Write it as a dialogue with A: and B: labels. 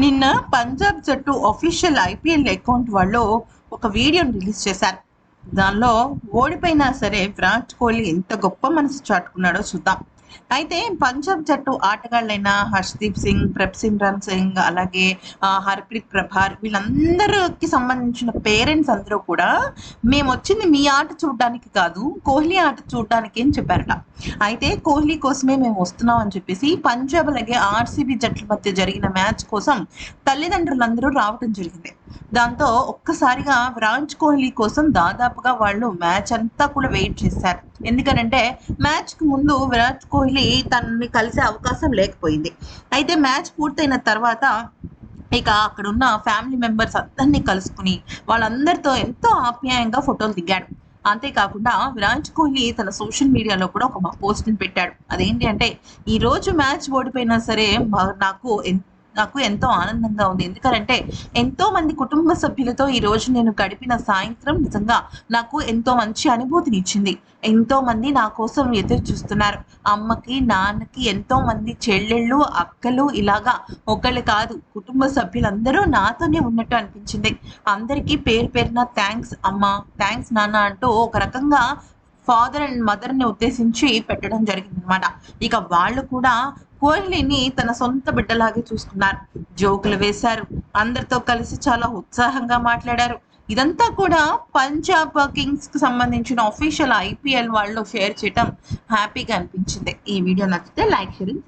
A: నిన్న పంజాబ్ జట్టు official IPL account వాళ్ళు ఒక వీడియోని రిలీజ్ చేశారు. దానిలో ఓడిపోయినా సరే విరాట్ కోహ్లీ ఎంత గొప్ప మనసు చాటుకున్నాడో చూద్దాం. అయితే పంజాబ్ జట్టు ఆటగాళ్ళైన హర్షదీప్ సింగ్ ప్రభ్సిమ్రాన్ సింగ్ అలాగే హర్ప్రీత్ ప్రభార్ వీళ్ళందరికి సంబంధించిన పేరెంట్స్ అందరూ కూడా మేము వచ్చింది మీ ఆట చూడడానికి కాదు కోహ్లీ ఆట చూడడానికి అని చెప్పారట. అయితే కోహ్లీ కోసమే మేము వస్తున్నాం అని చెప్పేసి పంజాబ్ అలాగే ఆర్సీబీ జట్ల మధ్య జరిగిన మ్యాచ్ కోసం తల్లిదండ్రులందరూ రావటం జరిగింది. దాంతో ఒక్కసారిగా విరాట్ కోహ్లీ కోసం దాదాపుగా వాళ్ళు మ్యాచ్ అంతా కూడా వెయిట్ చేశారు. ఎందుకనంటే మ్యాచ్కు ముందు విరాట్ కోహ్లీ తనని కలిసే అవకాశం లేకపోయింది. అయితే మ్యాచ్ పూర్తయిన తర్వాత ఇక అక్కడ ఉన్న ఫ్యామిలీ మెంబర్స్ అందరినీ కలుసుకుని వాళ్ళందరితో ఎంతో ఆప్యాయంగా ఫోటోలు దిగాడు. అంతేకాకుండా విరాట్ కోహ్లీ తన సోషల్ మీడియాలో కూడా ఒక పోస్ట్ పెట్టాడు. అదేంటి అంటే ఈ రోజు మ్యాచ్ ఓడిపోయినా సరే నాకు నాకు ఎంతో ఆనందంగా ఉంది. ఎందుకంటే ఎంతో మంది కుటుంబ సభ్యులతో ఈ రోజు నేను గడిపిన సాయంత్రం నిజంగా నాకు ఎంతో మంచి అనుభూతిని ఇచ్చింది. ఎంతో మంది నా కోసం ఎదురు చూస్తున్నారు. అమ్మకి నాన్నకి ఎంతో మంది చెల్లెళ్ళు అక్కలు ఇలాగా ఒకళ్ళు కాదు కుటుంబ సభ్యులందరూ నాతోనే ఉన్నట్టు అనిపించింది. అందరికీ పేరు పేరున థ్యాంక్స్ అమ్మ థ్యాంక్స్ నాన్న అంటూ ఒక రకంగా ఫాదర్ అండ్ మదర్ని ఉద్దేశించి పెట్టడం జరిగింది అనమాట ఇక వాళ్ళు కూడా కోహ్లీని తన సొంత బిడ్డలాగే చూసుకున్నారు. జోకులు వేశారు. అందరితో కలిసి చాలా ఉత్సాహంగా మాట్లాడారు. ఇదంతా కూడా పంజాబ్ కింగ్స్కి సంబంధించిన అఫీషియల్ ఐపీఎల్ వాళ్ళు షేర్ చేయటం హ్యాపీగా అనిపించింది. ఈ వీడియో నచ్చితే లైక్ షేరింగ్